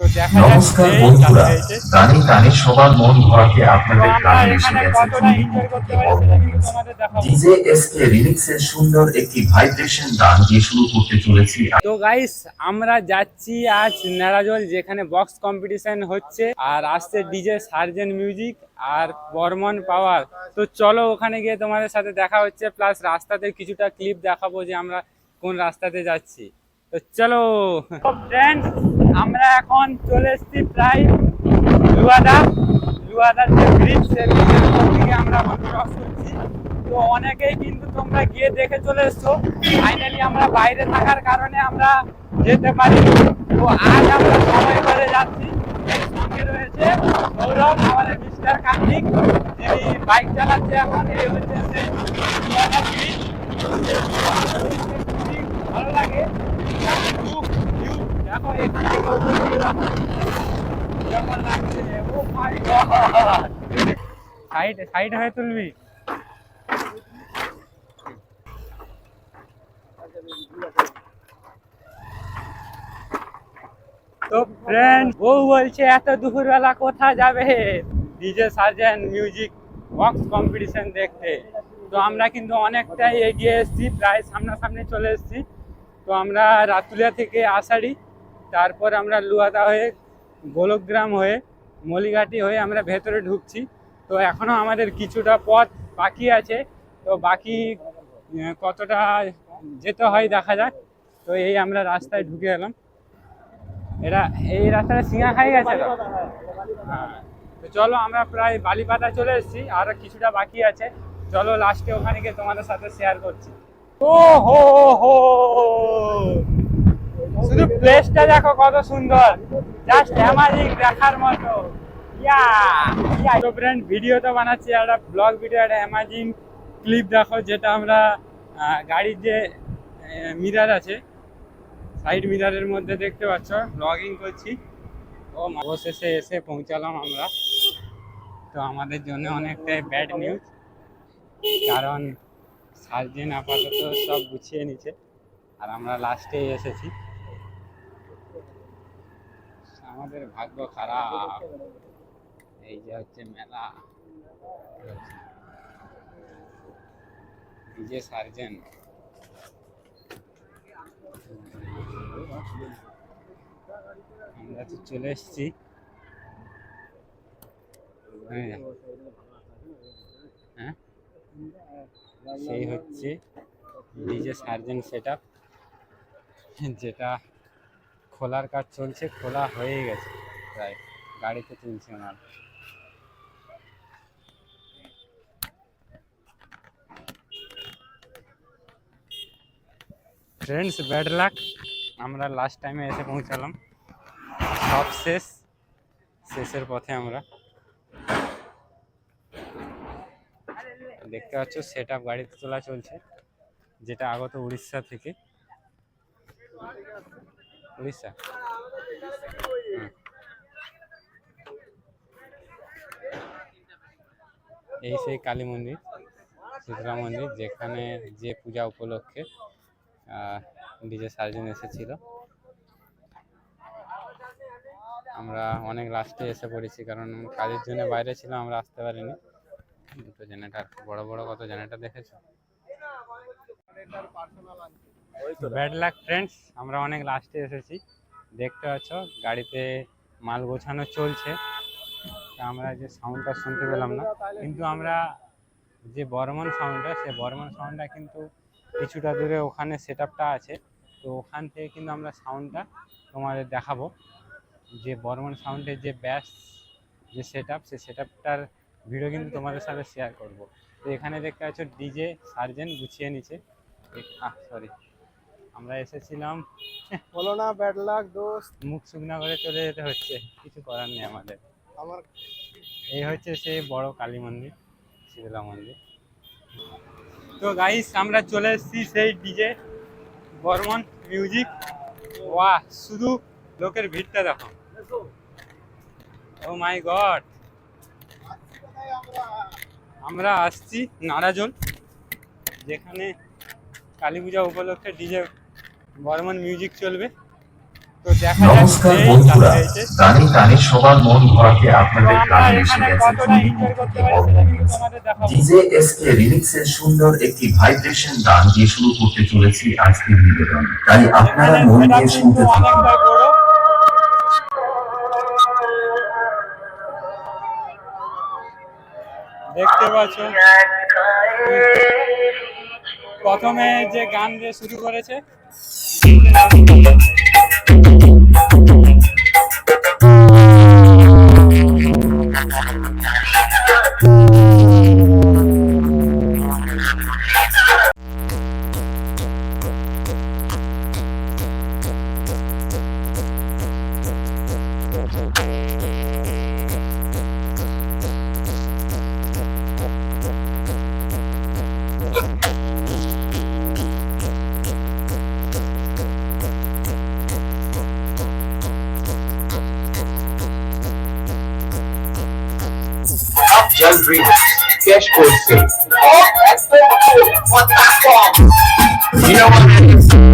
তো নমস্কার বন্ধুরা। গানে গানে সবার মন ভরাতে আপনাদের আমরা গানে এসে গেছে ডিজে এস কে রিমিক্সের সুন্দর একটি ভাইব্রেশন গান দিয়ে শুরু করতে চলেছি। তো গাইস আমরা যাচ্ছি আজ নারাজল যেখানে বক্স কম্পিটিশন হচ্ছে আর আসছে ডিজে সার্জেন মিউজিক আর বর্মন পাওয়ার। তো চলো ওখানে গিয়ে তোমাদের সাথে দেখা হচ্ছে প্লাস রাস্তাতে কিছুটা ক্লিপ দেখাবো যে আমরা কোন রাস্তাতে যাচ্ছি। চলো। ফ্রেন্ডস আমরা এখন চলে এসেছি প্রায় লুয়াদা লুয়াদার যে ব্রিজ সে ব্রিজের থেকে আমরা ক্রস করছি। তো অনেকেই কিন্তু তোমরা গিয়ে দেখে চলে এসছো। ফাইনালি আমরা বাইরে থাকার কারণে আমরা যেতে পারি। তো আজ আমরা সময় করে যাচ্ছি। সঙ্গে রয়েছে সৌরভ আমাদের মিস্টার কার্তিক, যিনি বাইক চালাচ্ছে এখন। এই হচ্ছে সেই ব্রিজ ভালো সাইড হয়ে তুলবি। তো ফ্রেন্ড ও বলছে, এত দুপুরবেলা কোথা যাবে? DJ Sarzen music box competition দেখতে। তো আমরা কিন্তু অনেকটাই এগিয়ে এসেছি, প্রায় সামনাসামনি চলে এসেছি। তো আমরা রাতুলিয়া থেকে আষাঢ়ি, তারপর আমরা লুয়াদা হয়ে গোলকগ্রাম হয়ে মলিঘাটি হয়ে আমরা ভেতরে ঢুকছি। তো এখনও আমাদের কিছুটা পথ বাকি আছে, তো বাকি কতটা যেতে হয় দেখা যাক। তো এই আমরা রাস্তায় ঢুকে এলাম। এটা এই রাস্তাটা সিঙ্গা খাই গেছে তো? হ্যাঁ তো চলো আমরা প্রায় বালিপাতা চলে এসেছি, আর কিছুটা বাকি আছে। চলো লাস্টে ওখানে গিয়ে তোমাদের সাথে শেয়ার করছি। ও হো হো শুধু প্লেসটা দেখো কত সুন্দর। জাস্ট অ্যামাজিং দেখার মতো। ইয়া ইয়া। তো ফ্রেন্ড ভিডিও তো বানাচ্ছি, একটা ব্লগ ভিডিও একটা অ্যামাজিং ক্লিপ দেখো, যেটা আমরা গাড়ির যে মিরার আছে সাইড মিরারের মধ্যে দেখতে পাচ্ছ ব্লগিং করছি। ও অবশেষে এসে পৌঁছালাম আমরা। তো আমাদের জন্য অনেকটাই ব্যাড নিউজ কারণ সার্জেন আপাতত সব গুছিয়ে নিচ্ছে আর আমরা লাস্টে এসেছি। আমাদের ভাগ্য খারাপ। এই যে হচ্ছে মেলা। ডিজে সার্জেন। আমরা তো চলে এসেছি। হ্যাঁ। হ্যাঁ? সেই হচ্ছে ডিজে সার্জেন সেট যেটা খোলার কাজ চলছে, খোলা হয়ে গেছে প্রায়, গাড়িতে তুলছে মাল ফ্রেন্ডস ব্যাড লাক আমরা লাস্ট টাইমে এসে পৌঁছালাম। সব শেষ, শেষের পথে আমরা। দেখতে পাচ্ছ, সেট আপ গাড়িতে তোলা চলছে, যেটা আগত উড়িষ্যা থেকে। উড়িষ্যা। এই সেই কালী মন্দির শীতলা মন্দির, যেখানে যে পূজা উপলক্ষে ডিজে সার্জন এসেছিল। আমরা অনেক লাস্টে এসে পড়েছি, কারণ কাজের জন্য বাইরে ছিলাম, আমরা আসতে পারিনি। দুটো জেনারেটার বড় বড় কত জেনারেটার দেখেছ? ব্যাড লাক ফ্রেন্ডস আমরা অনেক লাস্টে এসেছি। দেখতে পাচ্ছ গাড়িতে মাল গোছানো চলছে। আমরা যে সাউন্ডটা শুনতে পেলাম না। কিন্তু আমরা যে বর্মন সাউন্ডটা সে বর্মন সাউন্ডটা কিন্তু কিছুটা দূরে ওখানে সেট আছে। তো ওখান থেকে কিন্তু আমরা সাউন্ডটা তোমাদের দেখাবো। যে বর্মন সাউন্ডের যে ব্যাস যে সেট আপ সেই সেট আপটার ভিডিও কিন্তু তোমাদের সাথে শেয়ার করব। তো এখানে দেখতে পাচ্ছ ডিজে সার্জেন গুছিয়ে নিচ্ছে। সরি আমরা এসেছিলাম। বলো না ব্যাড লাক দোস্ত। মুখ শুকনা করে চলে যেতে হচ্ছে। কিছু করার নেই আমাদের। আমার এই হচ্ছে সেই বড় কালী মন্দির শীতলা মন্দির। তো গাইস আমরা চলে এসেছি সেই ডিজে বর্মন মিউজিক ওয়াহ শুধু লোকের ভিড়টা দেখো। ও মাই গড আমরা আসছি নারাজল যেখানে কালী পূজা উপলক্ষে ডিজে বর্মন মিউজিক চলবে। তো দেখা যাক নমস্কার বন্ধুরা গানে গানে সবার মন ভরাতে আপনাদের গানে এসে গেছে। ডিজে এস কে রিমিক্সের সুন্দর একটি ভাইব্রেশন গান দিয়ে শুরু করতে চলেছি আজকের নিবেদন। তাই আপনারা মন দিয়ে শুনতে থাকুন। দেখতে পাচ্ছ? প্রথমে যে গান দিয়ে শুরু করেছে gel drinks, cash wholesale. All cash wholesale on platform. You know what?